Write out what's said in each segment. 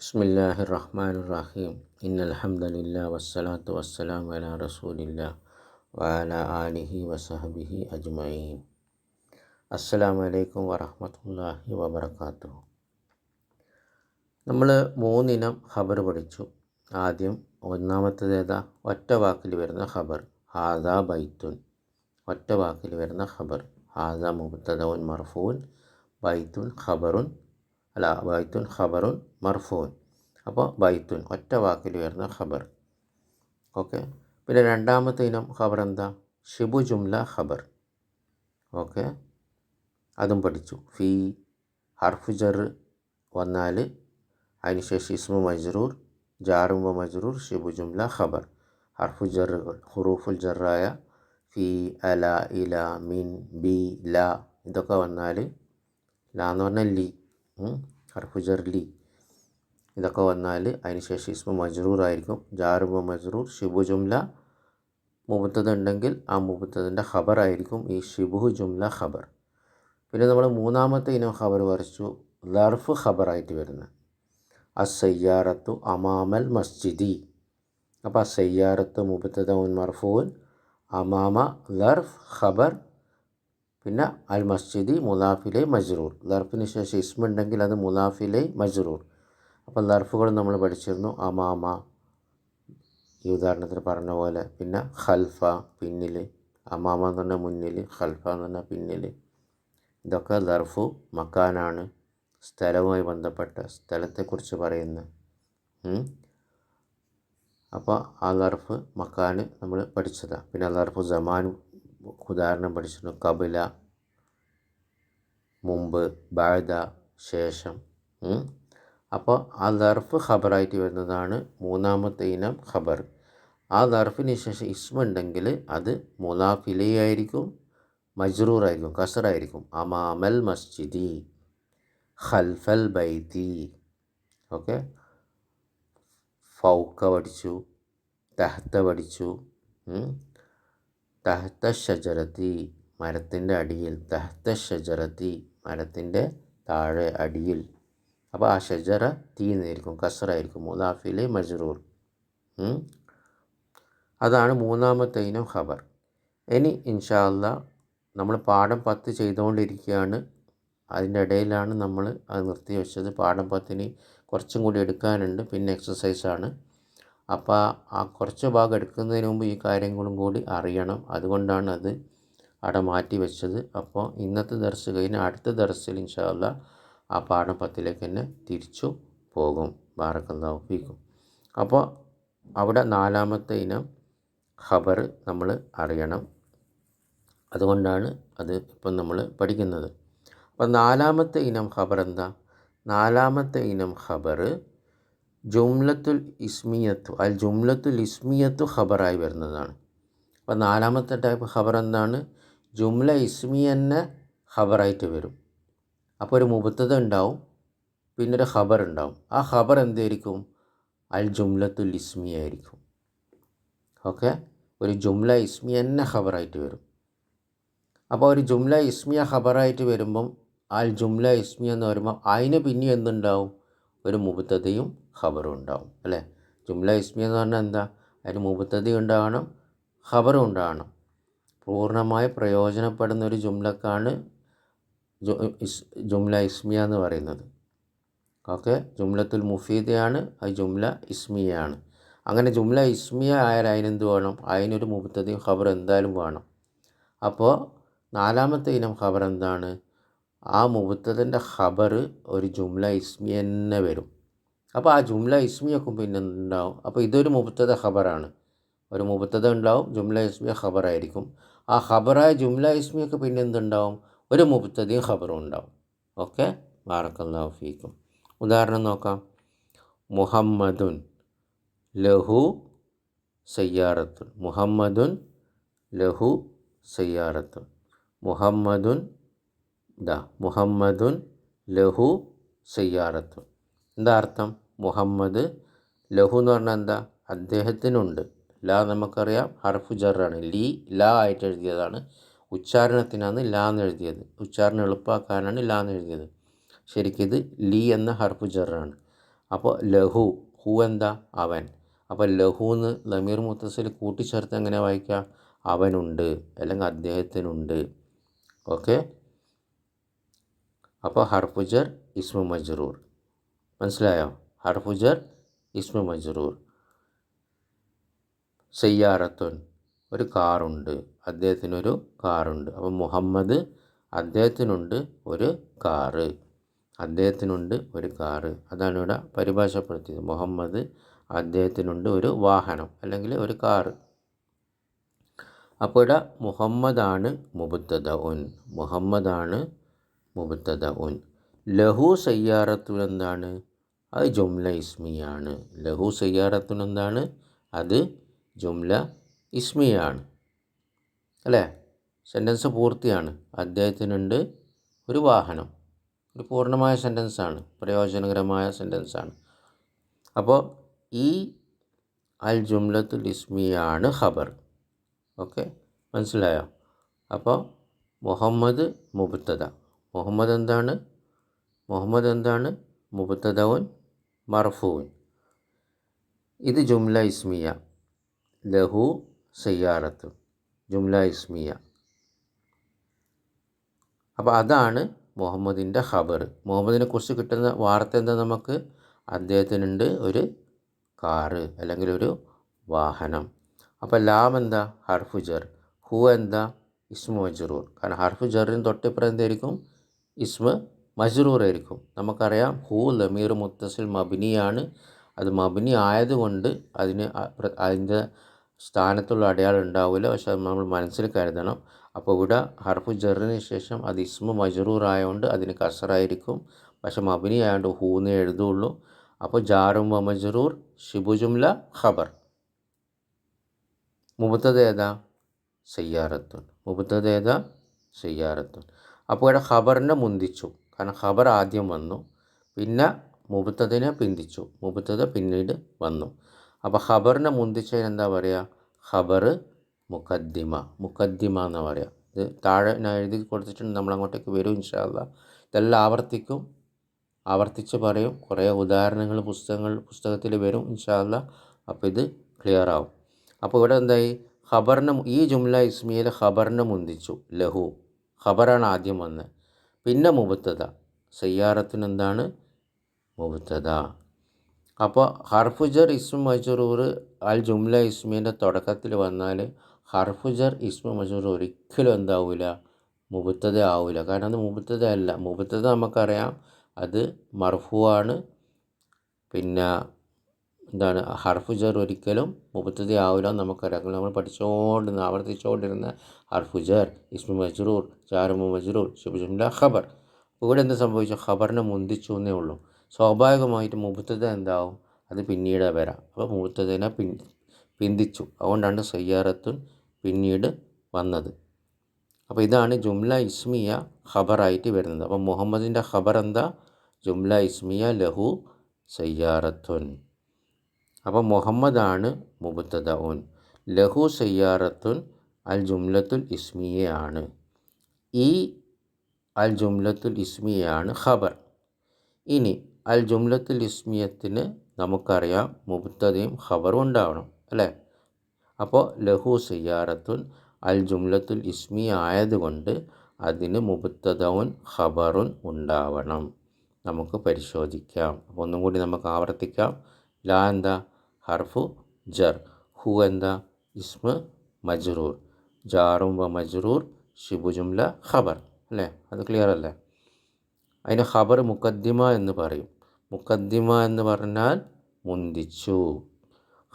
ബിസ്മില്ലാഹി റഹ്മാൻ റഹീം ഇന്നൽഹംദലില്ല വസ്സലാത്തു വസ്സലാം വല റസൂലില്ല വല ആലിഹി വസഹബിഹി അജ്മയീൻ അസ്സലാം വലൈക്കും വറഹമത്തല്ലാഹി വബർക്കാത്തു നമ്മൾ മൂന്നിനം ഖബർ പഠിച്ചു. ആദ്യം ഒന്നാമത്തേതേതാ ഒറ്റ വാക്കിൽ വരുന്ന ഖബർ. ഹാദാ ബൈത്തുൻ. ഒറ്റ വാക്കിൽ വരുന്ന ഖബർ. ഹാദ മുബത്തദൻ മർഫൂൻ. ബൈത്തുൻ ഖബറുൻ അല്ല ബൈത്തുൻ ഖബറുൻ മർഫൂൻ. അപ്പോൾ ബൈത്തുൻ ഒറ്റ വാക്കിൽ വരുന്ന ഖബർ. ഓക്കെ? പിന്നെ രണ്ടാമത്തെ ഇനം ഖബർ എന്താ ഷിബു ജുംല ഖബർ. ഓക്കെ? അതും പഠിച്ചു. ഫീ ഹർഫു ജർ വന്നാൽ അതിനുശേഷം ഇസ്മു മജ്റൂർ ജാറുമ്പ മജ്റൂർ ഷിബു ജുംല ഖബർ. ഹർഫു ജർ ഹുറൂഫുൽ ജറായ ഫി അല ഇല മിൻ ബി ല ഇതൊക്കെ വന്നാൽ ല എന്ന് പറഞ്ഞാൽ ലി. ഹർഫു ജർ ലി. ഇതൊക്കെ വന്നാൽ അതിനുശേഷം ഇസ്മു മജ്റൂർ ആയിരിക്കും. ജാറുബ മജ്റൂർ ഷിബു ജുംല മുബത്തത് ഉണ്ടെങ്കിൽ ആ മുബത്തതിന്റെ ഖബർ ആയിരിക്കും ഈ ഷിബുഹു ജുംല ഖബർ. പിന്നെ നമ്മൾ മൂന്നാമത്തെ ഇനം ഖബർ വരച്ചു. ലർഫ് ഖബറായിട്ട് വരുന്നത് അസയ്യാറത്തു അമാമൽ മസ്ജിദി. അപ്പോൾ അസയ്യാറത്ത് മുബത്തദൗൻ മർഫൂൻ അമാമ ലർഫ് ഖബർ പിന്നെ അൽ മസ്ജിദി മുലാഫിലെ മജ്റൂർ. ലർഫിന് ശേഷം ഇസ്മ ഉണ്ടെങ്കിൽ അത് മുലാഫിലെ മജ്റൂർ. അപ്പോൾ ലർഫുകൾ നമ്മൾ പഠിച്ചിരുന്നു അമാമ. ഈ ഉദാഹരണത്തിന് പറഞ്ഞ പോലെ പിന്നെ ഖൽഫ പിന്നിൽ. അമാമ എന്ന് പറഞ്ഞാൽ മുന്നിൽ ഖൽഫ എന്ന് പറഞ്ഞാൽ പിന്നിൽ. ഇതൊക്കെ ദർഫു മക്കാനാണ്. സ്ഥലവുമായി ബന്ധപ്പെട്ട സ്ഥലത്തെക്കുറിച്ച് പറയുന്ന അപ്പോൾ ആ ലർഫ് മക്കാന് നമ്മൾ പഠിച്ചതാണ്. പിന്നെ ലർഫ് ജമാൻ ഉദാഹരണം പഠിച്ചിരുന്നു. കപില മുമ്പ് ബാഴ്ദ ശേഷം അപ്പോൾ ആ ദർഫ് ഖബറായിട്ട് വരുന്നതാണ് മൂന്നാമത്തെ ഇനം ഖബർ. ആ ദർഫിന് ശേഷം ഇസ്മുണ്ടെങ്കിൽ അത് മുലാഫിലയായിരിക്കും മജ്റൂറായിരിക്കും കസറായിരിക്കും അമാമൽ മസ്ജിദി ഖൽഫൽ ബൈതി. ഓക്കെ? ഫൗക്ക പഠിച്ചു തഹത്ത പഠിച്ചു തഹത്ത ഷജറത്തി മരത്തിന്റെ അടിയിൽ തഹത്ത ഷജറത്തി മരത്തിന്റെ താഴെ അടിയിൽ. അപ്പോൾ ആ ഷജറ തീ എന്നായിരിക്കും കസറായിരിക്കും മുദാഫിലെ മജ്റൂർ. അതാണ് മൂന്നാമത്തെ ഇനം ഖബർ. ഇനി ഇൻഷാ ഇൻഷാല്ല നമ്മൾ പാഠം പത്ത് ചെയ്തുകൊണ്ടിരിക്കുകയാണ്. അതിന്റെ ഇടയിലാണ് നമ്മൾ അത് നിർത്തി വെച്ചത് പാഠം പത്തിന് കുറച്ചും കൂടി എടുക്കാനുണ്ട്. പിന്നെ എക്സസൈസാണ് അപ്പോൾ ആ കുറച്ച് ഭാഗം എടുക്കുന്നതിന് മുമ്പ് ഈ കാര്യങ്ങളും കൂടി അറിയണം. അതുകൊണ്ടാണ് അത് അവിടെ മാറ്റി വെച്ചത്. അപ്പോൾ ഇന്നത്തെ ദർസ് കഴിഞ്ഞ് അടുത്ത ദർസിൽ ഇൻഷാല്ല ആ പാഠപത്തിലേക്ക് തന്നെ തിരിച്ചു പോകും. ബാറക്കല്ലാഹു ഫീക്കും. അപ്പോൾ അവിടെ നാലാമത്തെ ഇനം ഖബർ നമ്മൾ അറിയണം. അതുകൊണ്ടാണ് അത് ഇപ്പം നമ്മൾ പഠിക്കുന്നത്. അപ്പോൾ നാലാമത്തെ ഇനം ഖബർ എന്താ? നാലാമത്തെ ഇനം ഖബർ ജുംലത്തുൽ ഇസ്മിയത്തു അൽ ജുംലത്തുൽ ഇസ്മിയത്തു ഖബറായി വരുന്നതാണ്. അപ്പോൾ നാലാമത്തെ ടൈപ്പ് ഖബർ എന്താണ്? ജുംല ഇസ്മി തന്നെ ഖബറായിട്ട് വരും. അപ്പോൾ ഒരു മുബത്തത ഉണ്ടാവും പിന്നൊരു ഖബർ ഉണ്ടാവും. ആ ഖബർ എന്തായിരിക്കും അൽ ജുംലത്തുൽ ഇസ്മി ആയിരിക്കും. ഓക്കെ? ഒരു ജുംല ഇസ്മി തന്നെ ഖബറായിട്ട് വരും. അപ്പോൾ ഒരു ജുംല ഇസ്മിയ ഖബറായിട്ട് വരുമ്പം അൽ ജുംല ഇസ്മി എന്ന് പറയുമ്പോൾ അതിന് പിന്നെ എന്തുണ്ടാവും? ഒരു മുബത്തതയും ഖബറും ഉണ്ടാവും അല്ലേ? ജുംല ഇസ്മി എന്ന് പറഞ്ഞാൽ എന്താ? അതിന് മുബത്തതയും ഉണ്ടാകണം ഖബറും ഉണ്ടാകണം. പൂർണമായി പ്രയോജനപ്പെടുന്ന ഒരു ജുംലക്കാണ് ജുംല ഇസ്മിയ എന്ന് പറയുന്നത്. ഓക്കെ? ജുംലത്തുൽ മുഫീദയാണ് അത് ജുംല ഇസ്മിയാണ് അങ്ങനെ ജുംല ഇസ്മിയ ആയാൽ അതിനെന്ത് വേണം? അതിനൊരു മുബത്തതയും ഖബർ എന്തായാലും വേണം. അപ്പോൾ നാലാമത്തെ ഇനം ഖബർ എന്താണ്? ആ മുബത്തതിന്റെ ഖബർ ഒരു ജുംല ഇസ്മി തന്നെ വരും. അപ്പോൾ ആ ജുംല ഇസ്മിയൊക്കെ പിന്നെ ഉണ്ടാവും. അപ്പോൾ ഇതൊരു മുബത്തത ഖബറാണ്. ഒരു മുബത്തത ഉണ്ടാവും ജുംല ഇസ്മിയ ഖബറായിരിക്കും. ആ ഖബറായ ജുംല ഇസ്മിയൊക്കെ പിന്നെ എന്തുണ്ടാവും? ഒരു മുബത്തതയും ഖബറും ഉണ്ടാവും. ഓക്കെ? ബാറക്കല്ലാഹു ഫീക്കും. ഉദാഹരണം നോക്കാം. മുഹമ്മദുൻ ലഹു സയ്യാറത്തുൻ. മുഹമ്മദുൻ ലഹു സയ്യാറത്തുൻ. മുഹമ്മദുൻ ദാ മുഹമ്മദുൻ ലഹു സയ്യാറത്തുൻ എന്താ അർത്ഥം? മുഹമ്മദ് ലഹു എന്ന് പറഞ്ഞാൽ എന്താ? അദ്ദേഹത്തിനുണ്ട്. ലാ നമുക്കറിയാം. ഹർഫു ജറാണ്. ലീ ലാ ആയിട്ട് എഴുതിയതാണ്. ഉച്ചാരണത്തിനാണ് ലാ എന്ന് എഴുതിയത്. ഉച്ചാരണം എളുപ്പമാക്കാനാണ് ലാ എന്ന് എഴുതിയത്. ശരിക്കിത് ലീ എന്ന ഹർഫു ജറാണ്. അപ്പോൾ ലഹു ഹു എന്താ? അവൻ. അപ്പോൾ ലഹു എന്ന് ലമീർ മുത്തസിൽ കൂട്ടിച്ചേർത്ത് എങ്ങനെ വായിക്കുക അവനുണ്ട്. അല്ലെങ്കിൽ അദ്ദേഹത്തിനുണ്ട്. ഓക്കെ? അപ്പോൾ ഹർഫുജർ ഇസ്മു മജ്റൂർ. മനസ്സിലായോ? ഹർഫുജർ ഇസ്മു മജ്റൂർ. സയ്യാറത്തുൻ ഒരു കാറുണ്ട്. അദ്ദേഹത്തിനൊരു കാറുണ്ട്. അപ്പോൾ മുഹമ്മദ് അദ്ദേഹത്തിനുണ്ട് ഒരു കാറ്. അദ്ദേഹത്തിനുണ്ട് ഒരു കാറ്. അതാണ് ഇവിടെ പരിഭാഷപ്പെടുത്തിയത്. മുഹമ്മദ് അദ്ദേഹത്തിനുണ്ട് ഒരു വാഹനം അല്ലെങ്കിൽ ഒരു കാറ്. അപ്പോൾ ഇവിടെ മുഹമ്മദാണ് മുബത്തദ ഉൻ മുഹമ്മദാണ് മുബത്തദ ഉൻ. ലഹു സയ്യാറത്തുൻ എന്താണ് അത് ജുംല ഇസ്മിയാണ്. ലഹു സയ്യാറത്തുൻ എന്താണ് അത് ജുംല ഇസ്മിയാണ്. അല്ലേ? സെന്റൻസ് പൂർത്തിയാണ്. അദ്ദേഹത്തിനുണ്ട് ഒരു വാഹനം. ഒരു പൂർണമായ സെന്റൻസാണ് പ്രയോജനകരമായ സെന്റൻസാണ് അപ്പോൾ ഈ അൽ ജുംലത്തുൽ ഇസ്മിയാണ് ഖബർ. ഓക്കെ? മനസ്സിലായോ? അപ്പോൾ മുഹമ്മദ് മുബത്തദ. മുഹമ്മദ് എന്താണ് മുഹമ്മദ് എന്താണ് മുബത്തദവൻ മർഫൂൻ. ഇത് ജുംല ഇസ്മിയ. ലഹു സയ്യാറത്ത്. ജുംല ഇസ്മിയ. അപ്പോൾ അതാണ് മുഹമ്മദിന്റെ ഖബർ മുഹമ്മദിനെ കുറിച്ച് കിട്ടുന്ന വാർത്ത എന്താ നമുക്ക്? അദ്ദേഹത്തിനുണ്ട് ഒരു കാറ് അല്ലെങ്കിൽ ഒരു വാഹനം. അപ്പോൾ ലാം എന്താ? ഹർഫുജർ. ഹു എന്താ? ഇസ്മു ജറൂർ കാരണം ഹർഫു ജറിന് തൊട്ടിപ്പുറം എന്തായിരിക്കും? ഇസ്മ മജ്റൂർ ആയിരിക്കും നമുക്കറിയാം ഹു ലമീർ മുത്തസിൽ മബിനിയാണ്. അത് മബിനി ആയതുകൊണ്ട് അതിന് അതിന്റെ സ്ഥാനത്തുള്ള അടയാളം ഉണ്ടാവില്ല. പക്ഷെ അത് നമ്മൾ മനസ്സിൽ കരുതണം. അപ്പോൾ ഇവിടെ ഹർഫു ജറിന് ശേഷം അത് ഇസ്മ മജ്റൂർ ആയതുകൊണ്ട് അതിന് കസറായിരിക്കും. പക്ഷെ മബിനി ആയതുകൊണ്ട് ഹൂന്നേ എഴുതുള്ളൂ. അപ്പോൾ ജാറും മജ്റൂർ ഷിബുജുംല ഖബർ. മുബത്തത് ഏതാ? സയ്യാറത്തുൻ. മുബത്തത് ഏതാ? സയ്യാറത്തുൻ. അപ്പോൾ ഇവിടെ ഖബറിനെ മുന്തിച്ചു. കാരണം ഖബർ ആദ്യം വന്നു. പിന്നെ മുബത്തതിനെ പിന്തിച്ചു. മുബത്തത് പിന്നീട് വന്നു. അപ്പോൾ ഖബറിനെ മുന്തിച്ചതിന് എന്താ പറയുക? ഖബർ മുഖദ്ദിമ. മുഖദ്ദിമ എന്ന് പറയുക. ഇത് താഴെ ഞാൻ എഴുതി കൊടുത്തിട്ടുണ്ട്. നമ്മളങ്ങോട്ടേക്ക് വരും ഇൻഷാല്ല ഇതെല്ലാം ആവർത്തിക്കും. ആവർത്തിച്ച് പറയും. കുറേ ഉദാഹരണങ്ങൾ പുസ്തകങ്ങൾ പുസ്തകത്തിൽ വരും ഇൻഷാല്ല അപ്പോൾ ഇത് ക്ലിയർ ആവും. അപ്പോൾ ഇവിടെ എന്തായി? ഖബറിനെ ഈ ജുംല ഇസ്മിയിൽ ഖബറിനെ മുന്തിച്ചു. ലഹു. ഖബറാണ് ആദ്യം വന്നത് പിന്നെ മുബത്തത സയ്യാറത്തിനെന്താണ്? മുബത്തത അപ്പോൾ ഹർഫുജർ ഇസ്മു മജറൂർ അൽ ജുംല ഇസ്മീന്റെ തുടക്കത്തിൽ വന്നാൽ ഹർഫുജർ ഇസ്മു മജറൂർ ഒരിക്കലും എന്താവില്ല മുബത്തത ആവില്ല കാരണം അത് മുബത്തത അല്ല. മുബത്തത നമുക്കറിയാം. അത് മർഫുവാണ്. പിന്നെ എന്താണ് ഹർഫുജർ ഒരിക്കലും മുപ്പത്തതി ആവില്ല നമുക്കറിയാം നമ്മൾ പഠിച്ചുകൊണ്ടിരുന്ന ആവർത്തിച്ചുകൊണ്ടിരുന്ന ഹർഫുജർ ഇസ്മു മജ്റൂർ ജാറുമു മജ്റൂർ ശുഭജുംല ഖബർ. ഇവിടെ എന്ത് സംഭവിച്ചു? ഖബറിനെ മുന്തിച്ചു എന്നേ ഉള്ളൂ. സ്വാഭാവികമായിട്ട് മുബത്തത എന്താവും? അത് പിന്നീട് വരാം. അപ്പോൾ മുബത്തതിനെ പിൻ പിന്തിച്ചു. അതുകൊണ്ടാണ് സയ്യാറത്തുൻ പിന്നീട് വന്നത്. അപ്പോൾ ഇതാണ് ജുംല ഇസ്മിയ ഖബറായിട്ട് വരുന്നത്. അപ്പോൾ മുഹമ്മദിന്റെ ഖബർ എന്താ? ജുംല ഇസ്മിയ ലഹു സയ്യാറത്തുൻ. അപ്പോൾ മുഹമ്മദാണ് മുബത്തദ ഉൻ ലഹു സയ്യാറത്തുൻ അൽ ജുംലത്തുൽ ഇസ്മിയയാണ്. ഈ അൽ ജുംലത്തുൽ ഇസ്മിയയാണ് ഖബർ. ഇനി അൽ ജുംലത്തുൽ ഇസ്മിയത്തിന് നമുക്കറിയാം മുബത്തതയും ഖബറും ഉണ്ടാവണം അല്ലേ? അപ്പോൾ ലഹു സയ്യാറത്തുൻ അൽ ജുംലത്തുൽ ഇസ്മി ആയതുകൊണ്ട് അതിന് മുബത്തതവും ഖബറുൻ ഉണ്ടാവണം. നമുക്ക് പരിശോധിക്കാം. അപ്പോൾ ഒന്നും കൂടി നമുക്ക് ആവർത്തിക്കാം. ലാ എന്താ ഹർഫു ജർ ഹു എന്താ ഇസ്മ മജ്റൂർ. ജാറും വ മജ്റൂർ ഷിബു ജുംല ഖബർ. അല്ലേ? അത് ക്ലിയർ അല്ലേ? അതിന് ഖബർ മുക്കദ്ദിമ എന്ന് പറയും. മുക്കദ്ദിമ എന്ന് പറഞ്ഞാൽ മുന്തിച്ചു.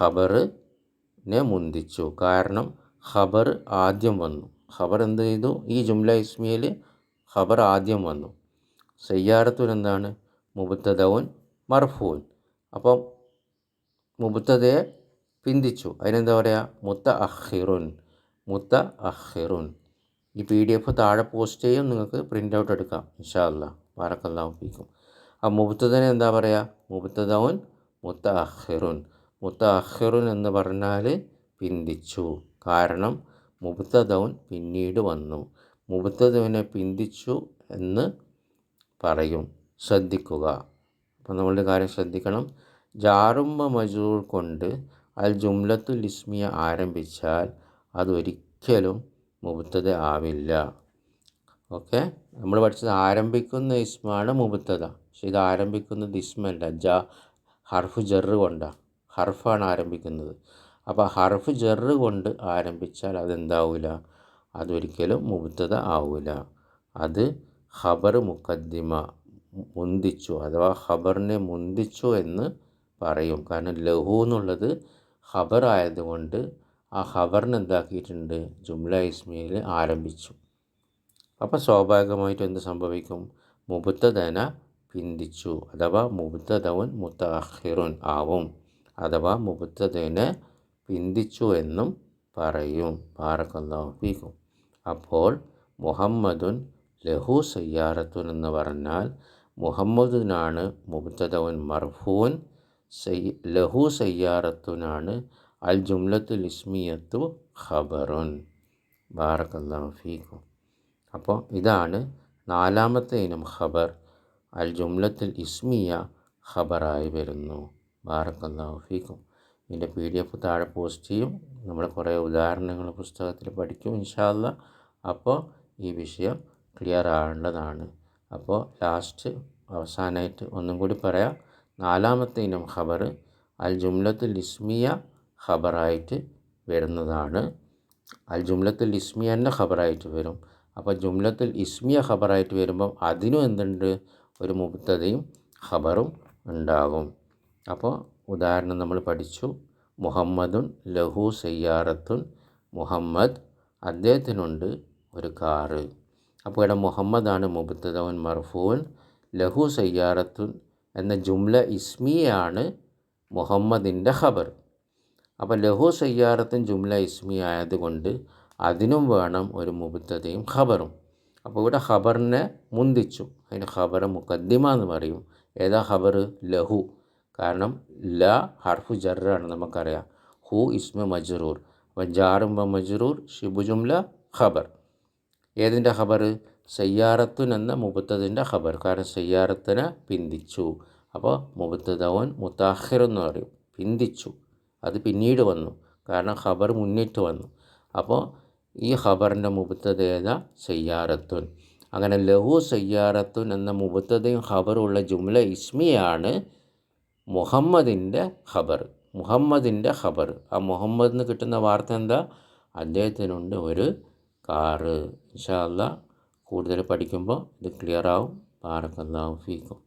ഖബറിനെ മുന്തിച്ചു. കാരണം ഖബർ ആദ്യം വന്നു. ഖബർ എന്ത് ചെയ്തു? ഈ ജുംല ഇസ്മിയിൽ ഖബർ ആദ്യം വന്നു. സയ്യാറത്തുൻ എന്താണ്? മുബത്തദവൻ മർഫൂൻ. അപ്പം മുബത്തതയെ പിന്തിച്ചു. അതിനെന്താ പറയുക മുത്ത അഹിറുൻ മുത്ത അഹിറുൻ ഈ പി ഡി എഫ് താഴെ പോസ്റ്റ് ചെയ്യും. നിങ്ങൾക്ക് പ്രിന്റ് ഔട്ട് എടുക്കാം. ഇൻഷാല്ല ബാറക്കല്ലാഹു ഫീക്കും. ആ മുബത്തതിനെ എന്താ പറയുക മുബത്തദവൻ മുത്ത അഹിറുൻ മുത്ത അഹിറുൻ എന്ന് പറഞ്ഞാൽ പിന്തിച്ചു. കാരണം മുബത്തദവൻ പിന്നീട് വന്നു. മുബത്തതവനെ പിന്തിച്ചു എന്ന് പറയും. ശ്രദ്ധിക്കുക. അപ്പം നമ്മളുടെ കാര്യം ശ്രദ്ധിക്കണം. ജാറുമ്പ മജൂർ കൊണ്ട് അൽ ജുംലത്തുൽ ഇസ്മിയ ആരംഭിച്ചാൽ അതൊരിക്കലും മുബത്തത ആവില്ല. ഓക്കെ? നമ്മൾ പഠിച്ചത് ആരംഭിക്കുന്ന ഇസ്മാണ് മുബത്തത. പക്ഷെ ഇത് ആരംഭിക്കുന്നത് ഇസ്മല്ല. ജ ഹർഫ് ജെറ് കൊണ്ടാണ് ഹർഫാണ് ആരംഭിക്കുന്നത്. അപ്പോൾ ഹർഫ് ജെറ് കൊണ്ട് ആരംഭിച്ചാൽ അതെന്താവില്ല അതൊരിക്കലും മുബത്തത ആവില്ല അത് ഖബർ മുക്കദ്ദിമ മുന്തിച്ചു. അഥവാ ഖബറിനെ മുന്തിച്ചു എന്ന് പറയും. കാരണം ലഹു എന്നുള്ളത് ഖബർ ആയതുകൊണ്ട് ആ ഖബറിന് എന്താക്കിയിട്ടുണ്ട്? ജുംല ഇസ്മിയിൽ ആരംഭിച്ചു. അപ്പോൾ സ്വാഭാവികമായിട്ടും എന്ത് സംഭവിക്കും? മുബുത്തധന പിന്തിച്ചു. അഥവാ മുബത്തദവൻ മുത്തഹിറുൻ ആവും. അഥവാ മുബത്തദനെ പിന്തിച്ചു എന്നും പറയും. പാറക്കല്ലാഹു ഫീക്കും അപ്പോൾ മുഹമ്മദുൻ ലഹു സയ്യാറത്തുൻ എന്ന് പറഞ്ഞാൽ മുഹമ്മദിനാണ് മുബത്തദവൻ മർഫൂൻ സൈ ലഹു സയ്യാറത്തുനാണ് അൽ ജുംലത്തുൽ ഇസ്മിയത്തു ഖബറുൻ. ബാറക്കല്ലാഹു ഫീക്കും. അപ്പോൾ ഇതാണ് നാലാമത്തെ ഇനം ഖബർ. അൽ ജുംലത്തുൽ ഇസ്മിയ ഖബറായി വരുന്നു. ബാറക്കല്ലാഹു ഫീക്കും. ഇതിന്റെ പി ഡി എഫ് താഴെ പോസ്റ്റ് ചെയ്യും. നമ്മൾ കുറേ ഉദാഹരണങ്ങൾ പുസ്തകത്തിൽ പഠിക്കും ഇൻഷാല്ല അപ്പോൾ ഈ വിഷയം ക്ലിയർ ആവേണ്ടതാണ്. അപ്പോൾ ലാസ്റ്റ് അവസാനമായിട്ട് ഒന്നും കൂടി പറയാം. നാലാമത്തെ ഇനം ഖബർ അൽ ജുംലത്തുൽ ഇസ്മിയ ഖബറായിട്ട് വരുന്നതാണ്. അൽ ജുംലത്തുൽ ഇസ്മിയ തന്നെ ഖബറായിട്ട് വരും. അപ്പോൾ ജുംലത്തുൽ ഇസ്മിയ ഖബറായിട്ട് വരുമ്പം അതിനും എന്തുണ്ട്? ഒരു മുബത്തതയും ഖബറും ഉണ്ടാകും. അപ്പോൾ ഉദാഹരണം നമ്മൾ പഠിച്ചു. മുഹമ്മദുൻ ലഹു സയ്യാറത്തുൻ മുഹമ്മദ് അദ്ദേഹത്തിനുണ്ട് ഒരു കാറ്. അപ്പോൾ ഇവിടെ മുഹമ്മദാണ് മുബത്തതവൻ മർഫൂൻ. ലഹു സയ്യാറത്തുൻ എന്ന ജുംല ഇസ്മിയാണ് മുഹമ്മദിന്റെ ഖബർ. അപ്പോൾ ലഹു സയ്യാറത്തും ജുംല ഇസ്മി ആയതുകൊണ്ട് അതിനും വേണം ഒരു മുബത്തതയും ഖബറും. അപ്പോൾ ഇവിടെ ഖബറിനെ മുന്തിച്ചു. അതിന് ഖബർ മുക്കദ്ദിമ എന്ന് പറയും. ഏതാ ഖബർ? ലഹു. കാരണം ല ഹർഫു ജറാണ് നമുക്കറിയാം. ഹു ഇസ്മ മജ്റൂർ. അപ്പം ജാറുമ്പ മജ്റൂർ ഷിബു ജുംല ഖബർ. ഏതിന്റെ ഖബർ? സയ്യാറത്തുൻ എന്ന മുബത്തതിന്റെ ഖബർ. കാരണം സയ്യാറത്തിനെ പിന്തിച്ചു. അപ്പോൾ മുബത്തതവൻ മുത്താഹിർ എന്ന് പറയും. പിന്തിച്ചു. അത് പിന്നീട് വന്നു. കാരണം ഖബർ മുന്നിട്ട് വന്നു. അപ്പോൾ ഈ ഖബറിന്റെ മുബത്തതേത സയ്യാറത്തുൻ. അങ്ങനെ ലഹു സയ്യാറത്തുൻ എന്ന മുബത്തതയും ഖബറുള്ള ജുംല ഇസ്മിയാണ് മുഹമ്മദിന്റെ ഖബർ. മുഹമ്മദിന്റെ ഖബർ. ആ മുഹമ്മദിന് കിട്ടുന്ന വാർത്ത എന്താ? അദ്ദേഹത്തിനുണ്ട് ഒരു കാറ്. ഇൻഷാല്ല കൂടുതൽ പഠിക്കുമ്പോൾ ഇത് ക്ലിയർ ആവും നന്നാവും ഫീക്കും